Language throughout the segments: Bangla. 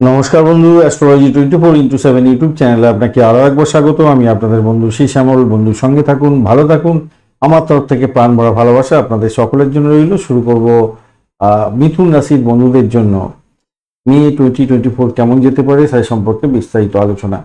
নমস্কার বন্ধু astrology twenty four into seven YouTube চ্যানেলে আপনাকে আরও একবার স্বাগত। আমি আপনাদের বন্ধু শ্রী শ্যামল। বন্ধুর সঙ্গে থাকুন, ভালো থাকুন। আমার তরফ থেকে প্রাণ ভরা ভালোবাসা আপনাদের সকলের জন্য রইল। শুরু করব মিথুন রাশির বন্ধুদের জন্য। মে টোয়েন্টি টোয়েন্টি ফোর কেমন যেতে পারে সেই সম্পর্কে বিস্তারিত আলোচনা।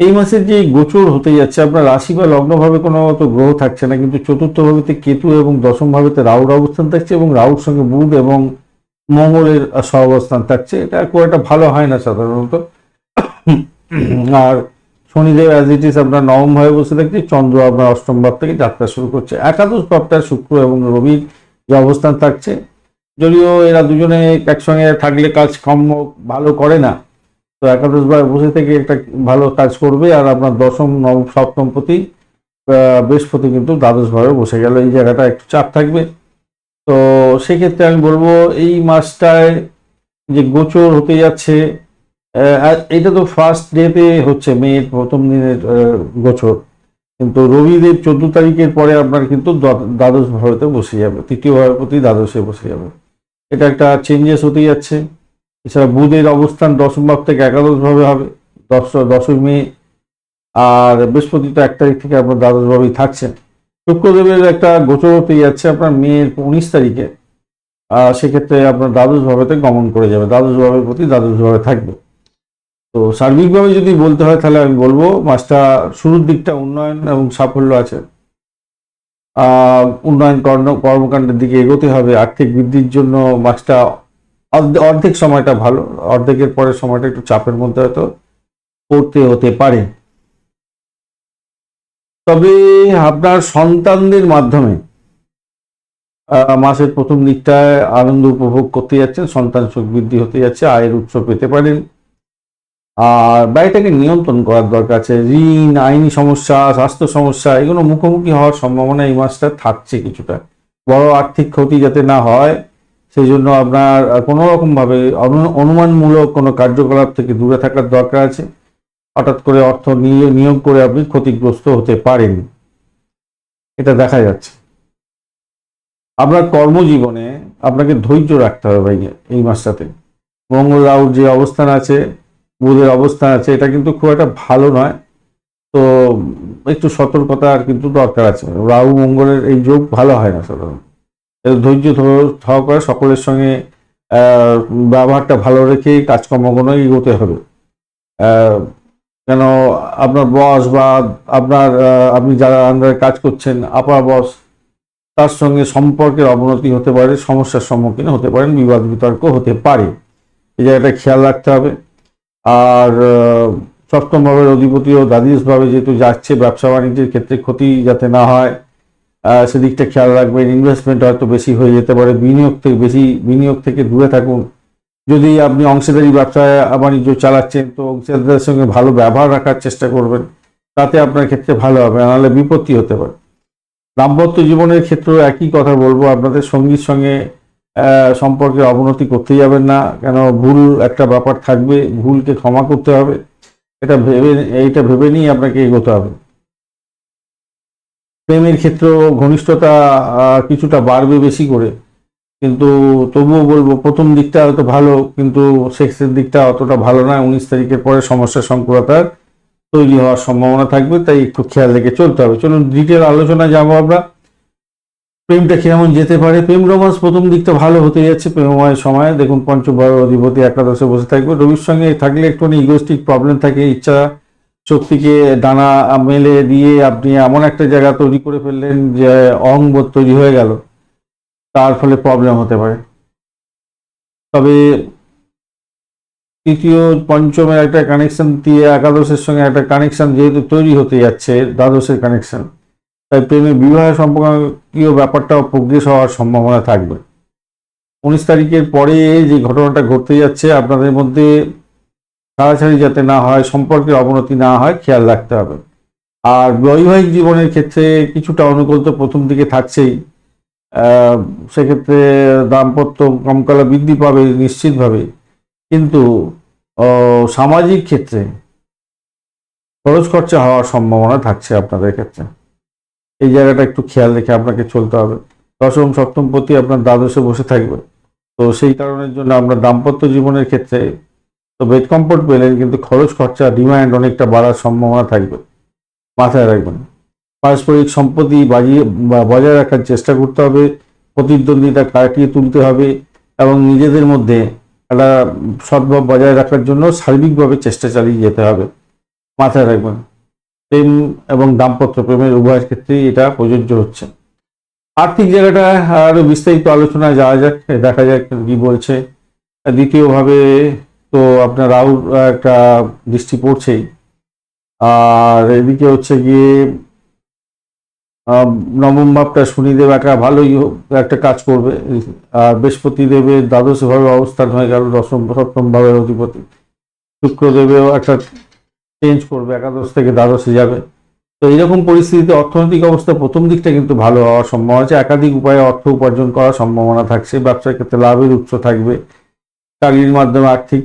এই মাসের যে গোচর হতে যাচ্ছে, আপনার রাশি বা লগ্নভাবে কোনো অত গ্রহ থাকছে না, কিন্তু চতুর্থ ভাবেতে কেতু এবং দশম ভাবেতে অবস্থান থাকছে এবং রাহুর সঙ্গে বুধ এবং মঙ্গলের সহাবস্থান থাকছে, এটা খুব একটা ভালো হয় না সাধারণত। আর শনিদেব অ্যাজ ইট ইজ আপনার নবম ভাবে বসে থাকছে, চন্দ্র আপনার অষ্টম ভাব থেকে যাত্রা শুরু করছে। একাদশ ভাবটার শুক্র এবং রবির যে অবস্থান থাকছে, যদিও এরা দুজনে একসঙ্গে থাকলে কাজ কম ভালো করে না। তো একাদশ ভাবে বসে থেকে একটা ভালো কাজ করবে, আর আপনার দশম, নবম, সপ্তম প্রতি বৃহস্পতি কিন্তু দ্বাদশ ভাবে বসে গেল। এই জায়গাটা একটু চাপ থাকবে। তো সেক্ষেত্রে আমি বলব এই মাসটায় যে গোচর হতে যাচ্ছে এটা তো ফার্স্ট ডেতে হচ্ছে, মেয়ের প্রথম দিনের গোচর। কিন্তু রবিদেব চোদ্দ তারিখের পরে আপনার কিন্তু দ্বা- দ্বাদশ ভাবেতে বসে যাবে, তৃতীয় প্রতি দ্বাদশে বসে যাবে। এটা একটা চেঞ্জেস হতে যাচ্ছে। এছাড়া বুধের অবস্থান দশম ভাব থেকে একাদশ ভাবে হবে, দশ দশই মে আর বৃহস্পতি তো এক তারিখ থেকে আপনার দ্বাদশ ভাবেই থাকছেন। শুক্রদেবের একটা গোচর হতে যাচ্ছে আপনার মেয়ের উনিশ তারিখে। সেক্ষেত্রে আপনার দ্বাদশ ভাবেতে গমন করে যাবে। দ্বাদশ ভাবের প্রতি দ্বাদশ ভাবে থাকবে। তো সার্বিকভাবে যদি বলতে হয়, তাহলে আমি বলব মাসটা শুরুর দিকটা উন্নয়ন এবং সাফল্য আছে। উন্নয়ন কর্ম কর্মকাণ্ডের দিকে এগোতে হবে। আর্থিক বৃদ্ধির জন্য মাসটা অর্ধেক সময়টা ভালো। অর্ধেকের পরের সময়টা একটু চাপের মধ্যে হয়তো পড়তে হতে পারে। তবে আপনার সন্তানদের মাধ্যমে মাসের প্রথম দিকটায় আনন্দ উপভোগ করতে যাচ্ছেন, সন্তান সুখ বৃদ্ধি হতে যাচ্ছে, আয়ের উৎস পেতে পারেন। আর ব্যয়টাকে নিয়ন্ত্রণ করার দরকার আছে, ঋণ, আইনি সমস্যা, স্বাস্থ্য সমস্যা, এগুলো মুখোমুখি হওয়ার সম্ভাবনা এই মাসটা থাকছে কিছুটা। বড় আর্থিক ক্ষতি যাতে না হয়, সেই জন্য আপনার কোনো রকমভাবে অনু- অনুমানমূলক কোনো কার্যকলাপ থেকে দূরে থাকার দরকার আছে। হঠাৎ করে অর্থ নিয়ে, নিয়োগ করে আপনি ক্ষতিগ্রস্ত হতে পারেন। এটা দেখা যাচ্ছে। আপনার কর্মজীবনে আপনাকে ধৈর্য রাখতে হবে ভাই, এই মাসটাতে। মঙ্গল রাহুর যে অবস্থান আছে, বুধের অবস্থান আছে, এটা কিন্তু খুব একটা ভালো নয়। তো একটু সতর্কতার কিন্তু দরকার আছে। রাহু, মঙ্গলের এই যোগ ভালো হয় না সাধারণত। ধৈর্য সহকারে সকলের সঙ্গে ব্যবহারটা ভালো রেখে কাজকর্মগুলো এগোতে হবে। কেন আপনার বস বা আপনার আপনি যারা আন্ডারে কাজ করছেন আপার বস তার সঙ্গে সম্পর্কের অবনতি হতে পারে, সমস্যার সম্মুখীন হতে পারেন, বিবাদ বিতর্ক হতে পারে। এই জায়গাটা খেয়াল রাখতে হবে। আর সপ্তম ভাবের অধিপতি ও দ্বাদশ ভাবে যেহেতু যাচ্ছে, ব্যবসা বাণিজ্যের ক্ষেত্রে ক্ষতি যাতে না হয় সেদিকটা খেয়াল রাখবেন। ইনভেস্টমেন্ট হয়তো বেশি হয়ে যেতে পারে। বিনিয়োগ থেকে বেশি, বিনিয়োগ থেকে দূরে থাকুন। যদি আপনি অংশীদারি ব্যবসা বাণিজ্য চালাচ্ছেন, তো অংশীদারদের সঙ্গে ভালো ব্যবহার রাখার চেষ্টা করবেন। তাতে আপনার ক্ষেত্রে ভালো হবে নাহলে বিপত্তি হতে পারে। দাম্পত্য জীবনের ক্ষেত্রেও একই কথা বলব, আপনাদের সঙ্গীর সঙ্গে সম্পর্কে অবনতি করতে যাবেন না, কেন ভুল একটা ব্যাপার থাকবে, ভুলকে ক্ষমা করতে হবে। এটা ভেবে, এইটা ভেবে নিয়ে আপনাকে এগোতে হবে। প্রেমের ক্ষেত্রেও ঘনিষ্ঠতা কিছুটা বাড়বে বেশি করে। কিন্তু তবুও বলব, প্রথম দিকটা হয়তো ভালো, কিন্তু শেষের দিকটা অতটা ভালো নয় উনিশ তারিখের পরে সমস্যা সংকুলতার তৈরি হওয়ার সম্ভাবনা থাকবে, তাই একটু খেয়াল রেখে চলতে হবে। চলুন, ডিটেল আলোচনা যাব আমরা। প্রেমটা কেমন যেতে পারে? প্রেম রোমান্স প্রথম দিকটা ভালো হতে যাচ্ছে প্রেমময় সময়। দেখুন পঞ্চবার অধিপতি একাদশে বসে থাকবে। রবির সঙ্গে থাকলে একটুখানি ইগোস্টিক প্রবলেম থাকে, ইচ্ছা শক্তিকে ডানা মেলে দিয়ে আপনি এমন একটা জায়গা তৈরি করে ফেললেন যে অহংবোধ তৈরি হয়ে গেল। তার ফলে প্রবলেম হতে পারে। তবে তৃতীয়, পঞ্চমের একটা কানেকশন দিয়ে একাদশের সঙ্গে একটা কানেকশন যেহেতু তৈরি হতে যাচ্ছে, দ্বাদশের কানেকশন তাই প্রেমে বিবাহ সম্পর্কীয় ব্যাপারটাও প্রোগ্রেস হওয়ার সম্ভাবনা থাকবে। উনিশ তারিখের পরে যে ঘটনাটা ঘটতে যাচ্ছে, আপনাদের মধ্যে ছাড়াছাড়ি যাতে না হয়, সম্পর্কের অবনতি না হয়, খেয়াল রাখতে হবে। আর বৈবাহিক জীবনের ক্ষেত্রে কিছুটা অনুকূল তো প্রথম দিকে থাকছেই। সেক্ষেত্রে দাম্পত্য কমকালা বৃদ্ধি পাবে নিশ্চিতভাবে। কিন্তু সামাজিক ক্ষেত্রে খরচ খরচা হওয়ার সম্ভাবনা থাকছে আপনাদের ক্ষেত্রে। এই জায়গাটা একটু খেয়াল রেখে আপনাকে চলতে হবে। দশম, সপ্তম প্রতি আপনার দ্বাদশে বসে থাকবে। তো সেই কারণের জন্য আমরা দাম্পত্য জীবনের ক্ষেত্রে তো বেড কমফোর্ট পেলেন, কিন্তু খরচ খরচা, ডিমান্ড অনেকটা বাড়ার সম্ভাবনা থাকবে। মাথায় রাখবেন। পারস্পরিক সম্পত্তি বাজিয়ে বজায় রাখার চেষ্টা করতে হবে, প্রতিদ্বন্দ্বিতা কাটিয়ে তুলতে হবে, এবং নিজেদের মধ্যে একটা সদ্ভাব বজায় রাখার জন্য সার্বিকভাবে চেষ্টা চালিয়ে যেতে হবে। মাথায় রাখবেন, প্রেম এবং দাম্পত্য প্রেমের উভয়ের ক্ষেত্রেই এটা প্রযোজ্য হচ্ছে। আর্থিক জায়গাটা আরও বিস্তারিত আলোচনায় যাওয়া যাক, দেখা যাক কি বলছে। দ্বিতীয়ভাবে তো আপনার রাহুর একটা দৃষ্টি পড়ছেই। আর এদিকে হচ্ছে গিয়ে নবম ভাবটা শনিদেব একটা ভালোই একটা কাজ করবে। আর বৃহস্পতি দেবের দ্বাদশ ভাবে অবস্থান হয়ে গেল, দশম, সপ্তম ভাবের অধিপতি। শুক্রদেবেও একটা চেঞ্জ করবে, একাদশ থেকে দ্বাদশে যাবে। তো এইরকম পরিস্থিতিতে অর্থনৈতিক অবস্থা প্রথম দিকটা কিন্তু ভালো হওয়ার সম্ভাবনা আছে। একাধিক উপায়ে অর্থ উপার্জন করার সম্ভাবনা থাকছে। ব্যবসার ক্ষেত্রে লাভের উৎস থাকবে। চাকরির মাধ্যমে আর্থিক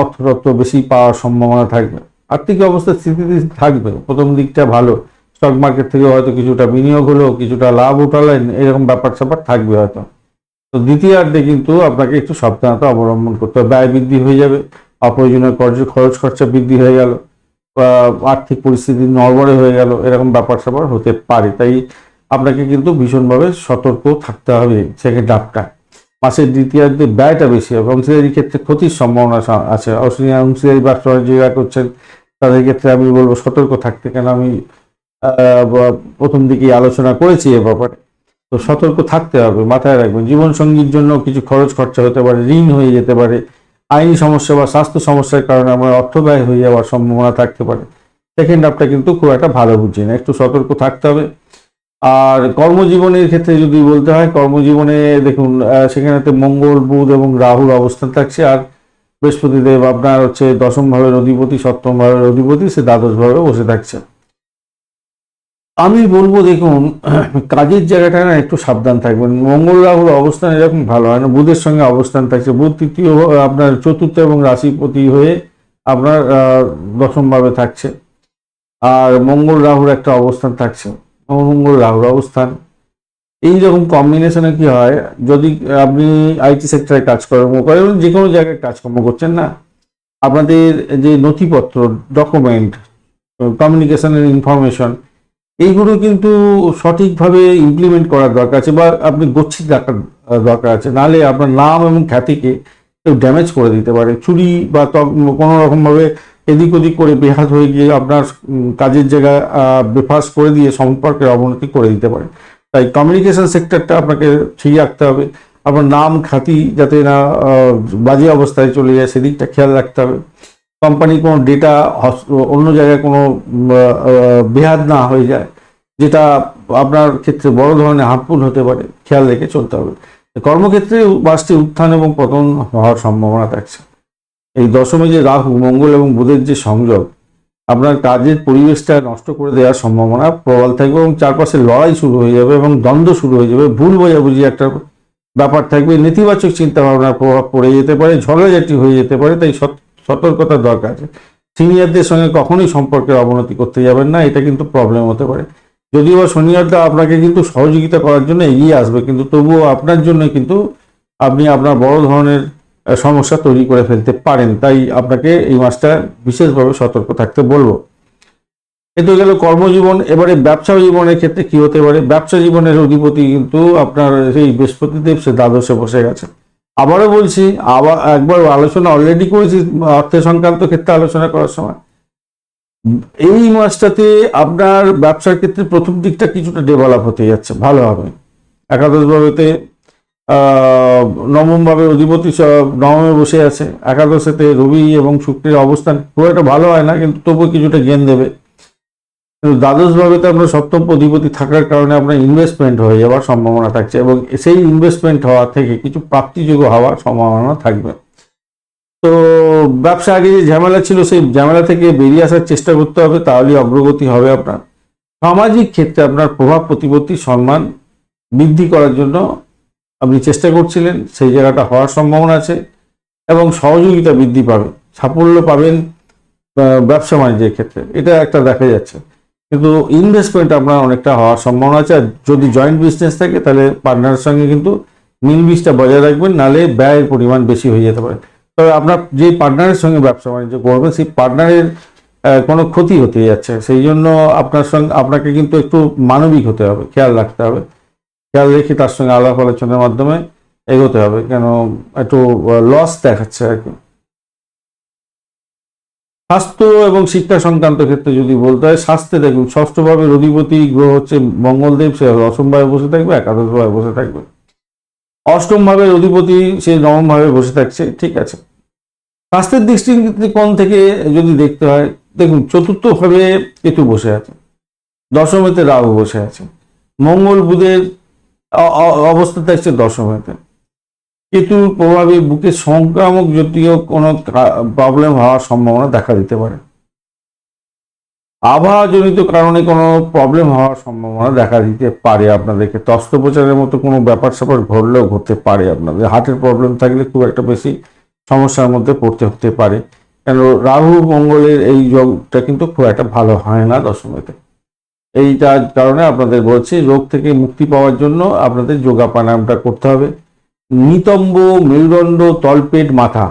অর্থতত্ত্ব বেশি পাওয়ার সম্ভাবনা থাকবে। আর্থিক অবস্থা স্থিতি থাকবে। প্রথম দিকটা ভালো। স্টক মার্কেট থেকে হয়তো কিছুটা বিনিয়োগ হলো, কিছুটা লাভ উঠালেন, এরকম ব্যাপার স্যাপার থাকবে হয়তো। তো দ্বিতীয়ার্ধে কিন্তু আপনাকে একটু সাবধানতা অবলম্বন করতে হবে। ব্যয় বৃদ্ধি হয়ে যাবে, অপ্রয়োজনীয় খরচ খরচ খরচা বৃদ্ধি হয়ে গেল, বা আর্থিক পরিস্থিতি নড়বড়ে হয়ে গেল, এরকম ব্যাপার স্যাপার হতে পারে। তাই আপনাকে কিন্তু ভীষণভাবে সতর্ক থাকতে হবে সেকেন্ড হাফটা। মাসের দ্বিতীয়ার্ধে ব্যয়টা বেশি হবে। অংশীদারির ক্ষেত্রে ক্ষতির সম্ভাবনা আছে। অংশীদারি ব্যবসা যারা করছেন, তাদের ক্ষেত্রে আমি বলব সতর্ক থাকতে। কেন আমি প্রথম দিকেই আলোচনা করেছি এ ব্যাপারে। তো সতর্ক থাকতে হবে, মাথায় রাখবেন। জীবন সঙ্গীর জন্য কিছু খরচ খরচা হতে পারে, ঋণ হয়ে যেতে পারে, আইনি সমস্যা বা স্বাস্থ্য সমস্যার কারণে আমার অর্থ ব্যয় হয়ে যাওয়ার সম্ভাবনা থাকতে পারে। সেকেন্ড হাফটা কিন্তু খুব একটা ভালো বুঝছি না, একটু সতর্ক থাকতে হবে। আর কর্মজীবনের ক্ষেত্রে যদি বলতে হয়, কর্মজীবনে দেখুন সেখানেতে মঙ্গল, বুধ এবং রাহুর অবস্থান থাকছে। আর বৃহস্পতিদেব আপনার হচ্ছে দশম ভাবের অধিপতি, সপ্তম ভাবের অধিপতি, সে দ্বাদশ ভাবে বসে থাকছে। আমি বলব দেখুন, কাজের জায়গাটা না একটু সাবধান থাকবেন। মঙ্গল রাহুর অবস্থান এরকম ভালো হয় না। বুধের সঙ্গে অবস্থান থাকছে। বুধ তৃতীয় আপনার চতুর্থ এবং রাশিপতি হয়ে আপনার দশমভাবে থাকছে। আর মঙ্গল রাহুর একটা অবস্থান থাকছে। মঙ্গল রাহুর অবস্থান। এই রকম কম্বিনেশনে কি হয়? যদি আপনি আইটি সেক্টরে কাজ কর্ম করেন যে কোনো জায়গায় কাজকর্ম করছেন না, আপনাদের যে নথিপত্র ডকুমেন্ট কমিউনিকেশনের ইনফরমেশন এইগুলো কিন্তু সঠিকভাবে ইমপ্লিমেন্ট করার দরকার আছে বা আপনি গচ্ছিত রাখার দরকার আছে। নাহলে আপনার নাম এবং খ্যাতিকে কেউ ড্যামেজ করে দিতে পারে। চুরি বা কোনো রকমভাবে এদিক ওদিক করে বেহাত হয়ে গিয়ে আপনার কাজের জায়গা বেফাস করে দিয়ে সম্পর্কের অবনতি করে দিতে পারে। তাই কমিউনিকেশন সেক্টরটা আপনাকে ঠিক রাখতে হবে। আপনার নাম, খ্যাতি যাতে না বাজে অবস্থায় চলে যায়, সেদিকটা খেয়াল রাখতে হবে। কোম্পানির কোনো ডেটা অন্য জায়গায় কোনো বেহাদ না হয়ে যায়, যেটা আপনার ক্ষেত্রে বড় ধরনের হার্মফুল হতে পারে, খেয়াল রেখে চলতে হবে। কর্মক্ষেত্রে বাসটি উত্থান এবং পতন হওয়ার সম্ভাবনা থাকছে। এই দশমে যে রাহু, মঙ্গল এবং বুধের যে সংযোগ, আপনার কাজের পরিবেশটা নষ্ট করে দেওয়ার সম্ভাবনা প্রবল থাকবে এবং চারপাশে লড়াই শুরু হয়ে যাবে এবং দ্বন্দ্ব শুরু হয়ে যাবে। ভুল বোঝাবুঝি একটা ব্যাপার থাকবে। নেতিবাচক চিন্তা ভাবনার প্রভাব পড়ে যেতে পারে, ঝগড়াঝাটি হয়ে যেতে পারে, তাই সত- সতর্কতার দরকার আছে। সিনিয়রদের সঙ্গে কখনোই সম্পর্কের অবনতি করতে যাবেন না, এটা কিন্তু প্রবলেম হতে পারে। যদিও বা শনিবারটা আপনাকে কিন্তু সহযোগিতা করার জন্য এগিয়ে আসবে, কিন্তু তবুও আপনার জন্য কিন্তু আপনি আপনার বড় ধরনের সমস্যা তৈরি করে ফেলতে পারেন। তাই আপনাকে এই মাসটা বিশেষভাবে সতর্ক থাকতে বলব। এতে গেল কর্মজীবন, এবারে ব্যবসা জীবনের ক্ষেত্রে কি হতে পারে? ব্যবসা জীবনের অধিপতি কিন্তু আপনার সেই বৃহস্পতিদেব, সে দ্বাদশে বসে গেছে আবারও বলছি আবার একবার আলোচনা অলরেডি করেছি অর্থ সংক্রান্ত ক্ষেত্রে আলোচনা করার সময়। এই মাসটাতে আপনার ব্যবসার ক্ষেত্রে প্রথম দিকটা কিছুটা ডেভেলপ হতে যাচ্ছে ভালো হবে। একাদশ ভাবেতে আহ, নবম ভাবে অধিপতি নবমে বসে আছে। একাদশেতে রবি এবং শুক্রের অবস্থান খুব একটা ভালো হয় না কিন্তু তবুও কিছুটা জ্ঞান দেবে। কিন্তু দ্বাদশ ভাবেতে আপনার সপ্তম অধিপতি থাকার কারণে আপনার ইনভেস্টমেন্ট হয়ে যাওয়ার সম্ভাবনা থাকছে এবং সেই ইনভেস্টমেন্ট হওয়া থেকে কিছু প্রাপ্তিযোগ্য হওয়ার সম্ভাবনা থাকবে। তো ব্যবসা আগে যে ঝামেলা ছিল সেই ঝামেলা থেকে বেরিয়ে আসার চেষ্টা করতে হবে, তাহলেই অগ্রগতি হবে আপনার। সামাজিক ক্ষেত্রে আপনার প্রভাব প্রতিপত্তি সম্মান বৃদ্ধি করার জন্য আপনি চেষ্টা করছিলেন, সেই জায়গাটা হওয়ার সম্ভাবনা আছে এবং সহযোগিতা বৃদ্ধি পাবে, সাফল্য পাবেন ব্যবসা বাণিজ্যের ক্ষেত্রে। এটা একটা দেখা যাচ্ছে। কিন্তু ইনভেস্টমেন্ট আপনার অনেকটা হওয়ার সম্ভাবনা আছে। আর যদি জয়েন্ট বিজনেস থাকে, তাহলে পার্টনারের সঙ্গে কিন্তু মিলবিসটা বজায় রাখবেন নালে ব্যয়ের পরিমাণ বেশি হয়ে যেতে পারে। তবে আপনার যে পার্টনারের সঙ্গে ব্যবসা বাণিজ্য করবেন, সেই পার্টনারের কোনো ক্ষতি হতে যাচ্ছে। সেই জন্য আপনার সঙ্গে, আপনাকে কিন্তু একটু মানবিক হতে হবে, খেয়াল রাখতে হবে। খেয়াল রেখে তার সঙ্গে আলাপ আলোচনার মাধ্যমে এগোতে হবে। কেন, একটু লস দেখাচ্ছে আর কি। স্বাস্থ্য এবং শিক্ষা সংক্রান্ত ক্ষেত্রে যদি বলতে হয়, স্বাস্থ্যে দেখুন, ষষ্ঠভাবে অধিপতি গ্রহ হচ্ছে মঙ্গলদেব, সে দশমভাবে বসে থাকবে, একাদশভাবে বসে থাকবে। অষ্টমভাবে অধিপতি সে নবম ভাবে বসে থাকছে, ঠিক আছে। স্বাস্থ্যের দৃষ্টিকোণ থেকে যদি দেখতে হয়, দেখুন, চতুর্থভাবে কেতু বসে আছে, দশমেতে রাহু বসে আছে, মঙ্গল বুধের অবস্থা থাকছে দশমেতে। কেতুর প্রভাবে বুকে সংক্রামক জাতীয় কোনো প্রবলেম হওয়ার সম্ভাবনা দেখা দিতে পারে। আবহাওয়াজনিত কারণে কোনো প্রবলেম হওয়ার সম্ভাবনা দেখা দিতে পারে আপনাদেরকে। তস্ত্রোপচারের মতো কোনো ব্যাপার স্যাপার ঘটলেও ঘটতে পারে আপনাদের। হার্টের প্রবলেম থাকলে খুব একটা বেশি সমস্যার মধ্যে পড়তে হতে পারে। কেন রাহু, মঙ্গলের এই যোগটা কিন্তু খুব একটা ভালো হয় না দশমীতে। এইটার কারণে আপনাদের বলছি, রোগ থেকে মুক্তি পাওয়ার জন্য আপনাদের যোগা প্রাণায়ামটা করতে হবে। নিতম্ব, মেরুদণ্ড, তলপেট, মাথা।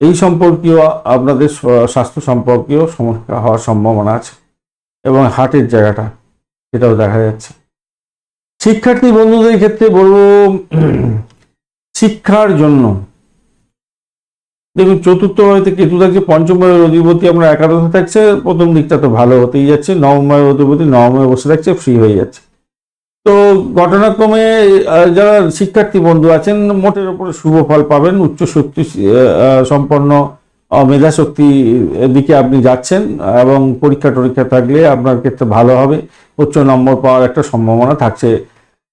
এই সম্পর্কীয় আপনাদের স্বাস্থ্য সম্পর্কীয় সমস্যা হওয়ার সম্ভাবনা আছে এবং হার্টের জায়গাটা সেটাও দেখা যাচ্ছে। শিক্ষার্থী বন্ধুদের ক্ষেত্রে বলব, শিক্ষার জন্য। দেখুন, চতুর্থ ভাবে কেতু থাকছে পঞ্চম ভাবের অধিপতি আমরা একাদশে থাকছে, প্রথম দিকটা তো ভালো হতেই যাচ্ছে, নবম ভাবের অধিপতি নবমে বসে থাকছে ফ্রি হয়ে যাচ্ছে। তো ঘটনাক্রমে যারা শিক্ষার্থী বন্ধু আছেন, মোটের উপরে শুভ ফল পাবেন। উচ্চ শক্তি সম্পন্ন মেধাশক্তি দিকে আপনি যাচ্ছেন এবং পরীক্ষা টরীক্ষা থাকলে আপনার ক্ষেত্রে ভালো হবে। উচ্চ নম্বর পাওয়ার একটা সম্ভাবনা থাকছে।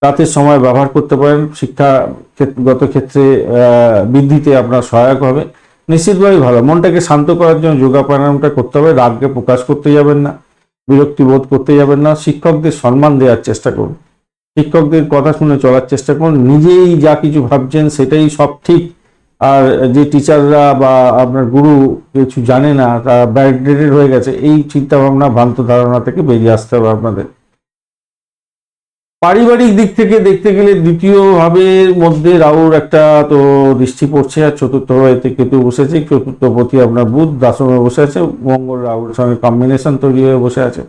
রাতের সময় ব্যবহার করতে পারেন। শিক্ষা শিক্ষাগত ক্ষেত্রে বৃদ্ধিতে আপনার সহায়ক হবে। নিশ্চিতভাবেই ভালো। মনটাকে শান্ত করার জন্য যোগা প্রাণায়ামটা করতে হবে। রাগকে প্রকাশ করতে যাবেন না, বিরক্তি বোধ করতে যাবেন না। শিক্ষকদের সম্মান দেওয়ার চেষ্টা করুন। শিক্ষকদের কথা শুনে চলার চেষ্টা করুন। নিজেই যা কিছু ভাবছেন সেটাই সব ঠিক। আর যে টিচাররা বা আপনার গুরু কিছু জানে না, তারা ব্যাকডেটেড হয়ে গেছে, এই চিন্তা ভাবনা ভ্রান্ত ধারণা থেকে বেরিয়ে আসতে হবে আপনাদের। পারিবারিক দিক থেকে দেখতে গেলে দ্বিতীয় ভাবের মধ্যে রাহুর একটা তো দৃষ্টি পড়ছে, আর চতুর্থ ভাবে কেতু বসেছে চতুর্থ পতি আপনার বুধ দশমে বসে আছে, মঙ্গল রাহুর সঙ্গে কম্বিনেশন তৈরি হয়ে বসে আছে।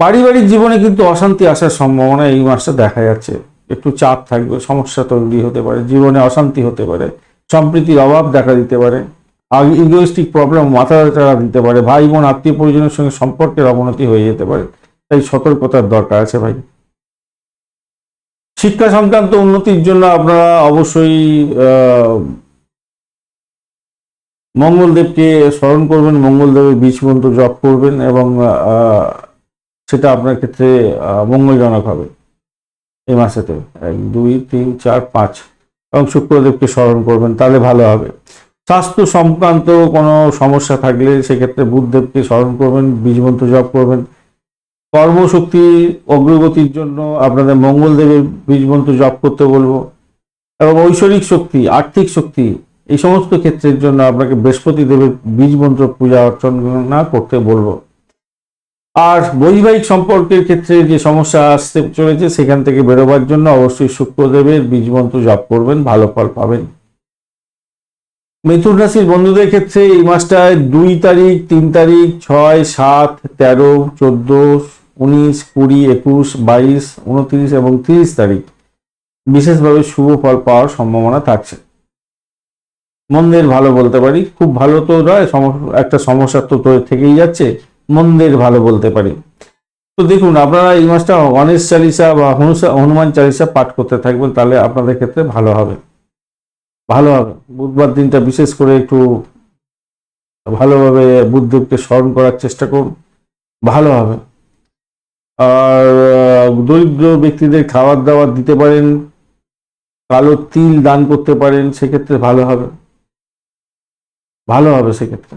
পারিবারিক জীবনে কিন্তু অশান্তি আসার সম্ভাবনা এই মাসটা দেখা যাচ্ছে। একটু চাপ থাকবে, সমস্যা তৈরি হতে পারে, জীবনে অশান্তি হতে পারে, সম্প্রীতির অভাব দেখা দিতে পারে ইগোয়েস্টিক প্রবলেম মাথা চাড়া দিতে পারে, ভাই বোন, আত্মীয় পরিজনের সঙ্গে সম্পর্কের অবনতি হয়ে যেতে পারে, তাই সতর্কতার দরকার আছে ভাই। শিক্ষা সংক্রান্ত উন্নতির জন্য আপনারা অবশ্যই মঙ্গলদেবকে স্মরণ করবেন, মঙ্গলদেবের বীজ মন্ত্র জপ করবেন এবং সেটা আপনার ক্ষেত্রে মঙ্গলজনক হবে। এই মাসেতে। এক, দুই, তিন, চার, পাঁচ। এবং শুক্রদেবকে স্মরণ করবেন, তাহলে ভালো হবে। স্বাস্থ্য সংক্রান্ত কোনো সমস্যা থাকলে সেক্ষেত্রে বুধদেবকে স্মরণ করবেন বীজমন্ত্র জপ করবেন। কর্মশক্তি, অগ্রগতির জন্য আপনাদের মঙ্গলদেবের বীজমন্ত্র জপ করতে বলব। এবং ঐশ্বরিক শক্তি, আর্থিক শক্তি, এই সমস্ত ক্ষেত্রের জন্য আপনাকে বৃহস্পতি দেবের বীজমন্ত্র পূজা অর্চনা করতে বলব। আর বৈবাহিক সম্পর্কের ক্ষেত্রে যে সমস্যা আসতে চলেছে, সেখান থেকে বেরোবার জন্য অবশ্যই শুক্রদেবের বীজমন্ত্র জপ করবেন, ভালো ফল পাবেন। মিথুন রাশির বন্ধুদের ক্ষেত্রে এই মাসটায় দুই তারিখ, তিন তারিখ, ছয়, সাত, তেরো, চোদ্দ, উনিশ, কুড়ি, একুশ, বাইশ, উনত্রিশ এবং তিরিশ তারিখ বিশেষভাবে শুভ ফল পাওয়ার সম্ভাবনা থাকছে। মন্দের ভালো বলতে পারি, খুব ভালো তো নয় একটা সমস্যা তো থেকেই যাচ্ছে। মন্দের ভালো বলতে পারি। তো দেখুন, আপনারা এই মাসটা গণেশ চালিসা বা হনুমান চালিসা পাঠ করতে থাকবেন, তাহলে আপনাদের ক্ষেত্রে ভালো হবে। ভালো হবে। বুধবার দিনটা বিশেষ করে একটু ভালোভাবে বুদ্ধদেবকে স্মরণ করার চেষ্টা করুন, ভালো হবে। আর দরিদ্র ব্যক্তিদের খাবার দাবার দিতে পারেন, কালো তিল দান করতে পারেন, সেক্ষেত্রে ভালো হবে। ভালো হবে সেক্ষেত্রে।